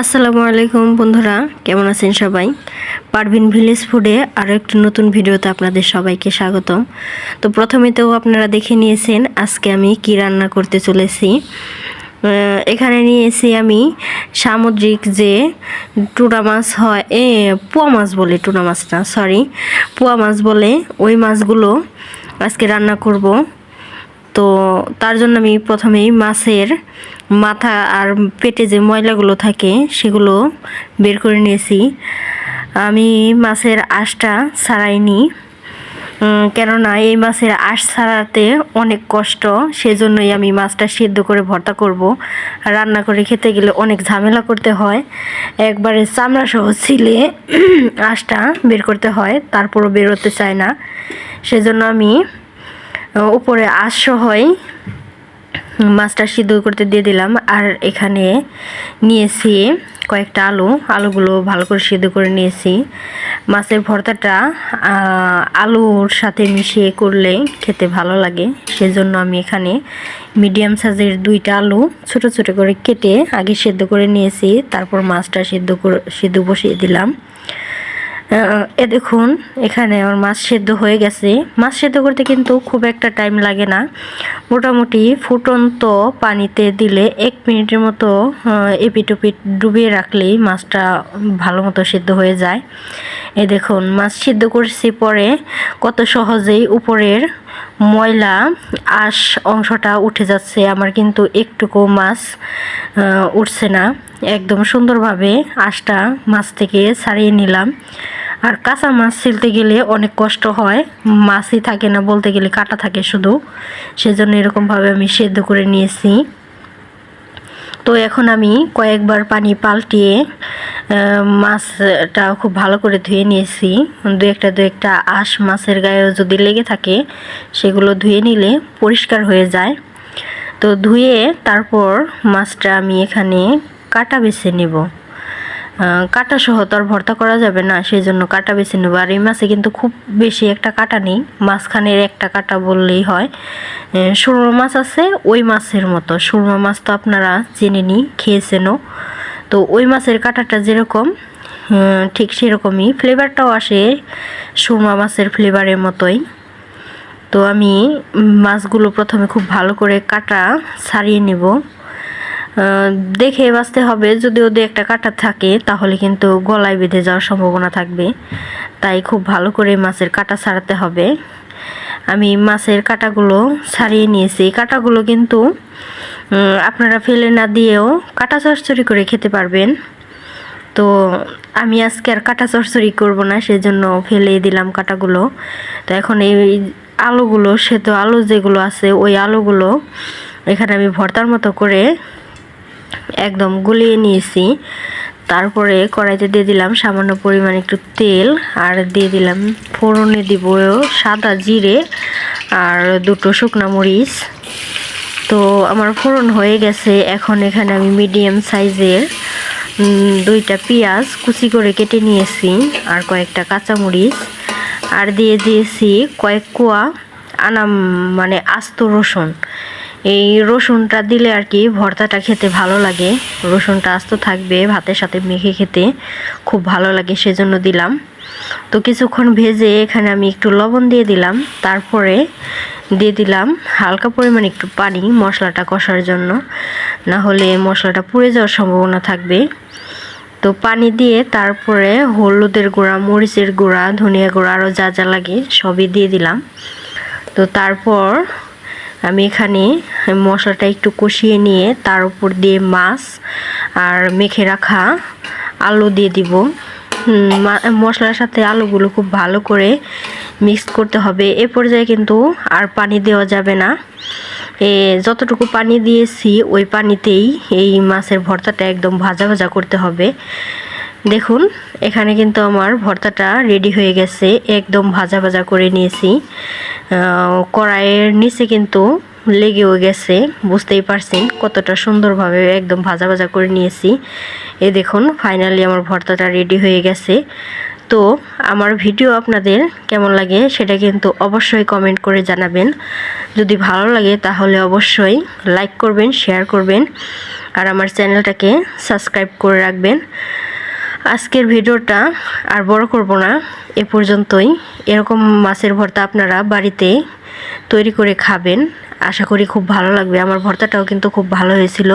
আসসালামু আলাইকুম বন্ধুরা, কেমন আছেন সবাই? পারভিন ভিলেজ ফুডে আরও একটি নতুন ভিডিওতে আপনাদের সবাইকে স্বাগতম। তো প্রথমে তো আপনারা দেখে নিয়েছেন আজকে আমি কি রান্না করতে চলেছি। এখানে নিয়েছি আমি সামুদ্রিক যে টুনা মাছ হয়, এ, পোয়া মাছ বলে, টুনা মাছ না সরি পোয়া মাছ বলে, ওই মাছগুলো আজকে রান্না করব। তো তার জন্য আমি প্রথমেই মাছের মাথা আর পেটে যে ময়লাগুলো থাকে সেগুলো বের করে নিয়েছি। আমি মাছের আঁশটা ছাড়াইনি কেননা এই মাছের আঁশ ছাড়াতে অনেক কষ্ট, সেজন্যই আমি মাছটা সিদ্ধ করে ভর্তা করব। রান্না করে খেতে গেলে অনেক ঝামেলা করতে হয়। একবারে চামড়া সহ ছিলে আঁশটা বের করতে হয়, তারপরও বেরোতে চায় না। সেজন্য আমি উপরে আঁশ সহই মাছটা সিদ্ধ করতে দিয়ে দিলাম। আর এখানে নিয়েছি কয়েকটা আলু। আলুগুলো ভালো করে সিদ্ধ করে নিয়েছি। মাছের ভর্তাটা আলুর সাথে মিশিয়ে করলে খেতে ভালো লাগে। সেজন্য আমি এখানে মিডিয়াম সাইজের দুইটা আলু ছোট ছোট করে কেটে আগে সেদ্ধ করে নিয়েছি। তারপর মাছটা সিদ্ধ করে সিদ্ধ বসিয়ে দিলাম। এ দেখুন এখানে আমার মাছ সেদ্ধ হয়ে গেছে। মাছ সেদ্ধ করতে কিন্তু খুব একটা টাইম লাগে না। মোটামুটি ফুটন্ত পানিতে দিলে এক মিনিটের মতো আহ, এপিট ওপিট ডুবিয়ে রাখলেই মাছটা ভালো মতো সেদ্ধ হয়ে যায়। এ দেখুন মাছ সিদ্ধ করছি পরে কত সহজেই উপরের ময়লা আঁশ অংশটা উঠে যাচ্ছে, আমার কিন্তু একটুকু মাছ উঠছে না। একদম সুন্দরভাবে আঁশটা মাছ থেকে ছাড়িয়ে নিলাম। আর কাঁচা মাছ ছিলতে গেলে অনেক কষ্ট হয়, মাছই থাকে না বলতে গেলে, কাটা থাকে শুধু। সেজন্য এরকমভাবে আমি সেদ্ধ করে নিয়েছি। তো এখন আমি কয়েকবার পানি পাল্টিয়ে আহ, মাছটা খুব ভালো করে ধুয়ে নিয়েছি। দু একটা দু একটা আঁশ মাছের গায়েও যদি লেগে থাকে সেগুলো ধুয়ে নিলে পরিষ্কার হয়ে যায়। তো ধুয়ে তারপর মাছটা আমি এখানে কাটা বেছে নেব। কাটা সহ তো আর ভর্তা করা যাবে না সেই জন্য কাটা বেছে নেব। আর এই মাছে কিন্তু খুব বেশি একটা কাটা নেই মাঝখানের একটা কাটা বললেই হয়। সুরমা মাছ আছে ওই মাছের মতো। সুরমা মাছ তো আপনারা চেনেনি খেয়েছেনও। তো ওই মাছের কাটাটা যেরকম ঠিক সেরকমই। ফ্লেভারটাও আসে সুরমা মাছের ফ্লেভারের মতোই। তো আমি মাছগুলো প্রথমে খুব ভালো করে কাটা ছাড়িয়ে নেব। দেখে বাঁচতে হবে যদি ওদের একটা কাটা থাকে, তাহলে কিন্তু গলায় বেঁধে যাওয়ার সম্ভাবনা থাকবে। তাই খুব ভালো করে মাছের কাটা ছাড়াতে হবে। আমি মাছের কাটাগুলো ছাড়িয়ে নিয়েছি। কাটাগুলো কিন্তু আপনারা ফেলে না দিয়েও কাটা চচ্চড়ি করে খেতে পারবেন। তো আমি আজকে আর কাটা চচ্চড়ি করব না, সেজন্য ফেলে দিলাম কাটাগুলো। তো এখন এই আলুগুলো সেতো আলু যেগুলো আছে, ওই আলুগুলো এখানে আমি ভর্তার মতো করে একদম গুলিয়ে নিয়েছি। তারপরে কড়াইতে দিয়ে দিলাম সামান্য পরিমাণ একটু তেল, আর দিয়ে দিলাম ফোড়নে দিব সাদা জিরে আর দুটো শুকনা মরিচ। তো আমার ফোড়ন হয়ে গেছে। এখন এখানে আমি মিডিয়াম সাইজের দুইটা পেঁয়াজ কুচি করে কেটে নিয়েছি আর কয়েকটা কাঁচামরিচ। আর দিয়ে দিয়েছি কয়েক কোয়া আনাম মানে আস্ত রসুন। এই রসুনটা দিলে আর কি ভর্তাটা খেতে ভালো লাগে। রসুনটা আস্ত থাকবে, ভাতের সাথে মেখে খেতে খুব ভালো লাগে সেজন্য দিলাম। তো কিছুক্ষণ ভেজে এখানে আমি একটু লবণ দিয়ে দিলাম। তারপরে দিয়ে দিলাম হালকা পরিমাণ একটু পানি মশলাটা কষার জন্য। না হলে মশলাটা পুড়ে যাওয়ার সম্ভাবনা থাকবে তো পানি দিয়ে তারপরে হলুদের গুঁড়া, মরিচের গুঁড়া, ধনিয়া গুঁড়া আরও যা যা লাগে সবই দিয়ে দিলাম। তো তারপর আমি এখানে মশলাটা একটু কষিয়ে নিয়ে তার উপর দিয়ে মাছ আর মেখে রাখা আলু দিয়ে দিব। মশলার সাথে আলুগুলো খুব ভালো করে মিক্স করতে হবে। এ পর্যায়ে কিন্তু আর পানি দেওয়া যাবে না। এ, যতটুকু পানি দিয়েছি, ওই পানিতেই এই মাছের ভর্তাটা একদম ভাজা ভাজা করতে হবে। দেখুন, এখানে কিন্তু আমার ভর্তাটা রেডি হয়ে গেছে। একদম ভাজা ভাজা করে নিয়েছি। কড়াইয়ের নিচে কিন্তু লেগেও গেছে। বুঝতেই পারছেন কতটা সুন্দরভাবে একদম ভাজা ভাজা করে নিয়েছি। এ দেখুন ফাইনালি আমার ভর্তাটা রেডি হয়ে গেছে। তো আমার ভিডিও আপনাদের কেমন লাগে সেটা কিন্তু অবশ্যই কমেন্ট করে জানাবেন। যদি ভালো লাগে তাহলে অবশ্যই লাইক করবেন শেয়ার করবেন আর আমার চ্যানেলটাকে সাবস্ক্রাইব করে রাখবেন। আজকের ভিডিওটা আর বড় করব না, এ পর্যন্তই। এরকম মাছের ভর্তা আপনারা বাড়িতে তৈরি করে খাবেন। আশা করি খুব ভালো লাগবে। আমার ভর্তাটাও কিন্তু খুব ভালো হয়েছিল।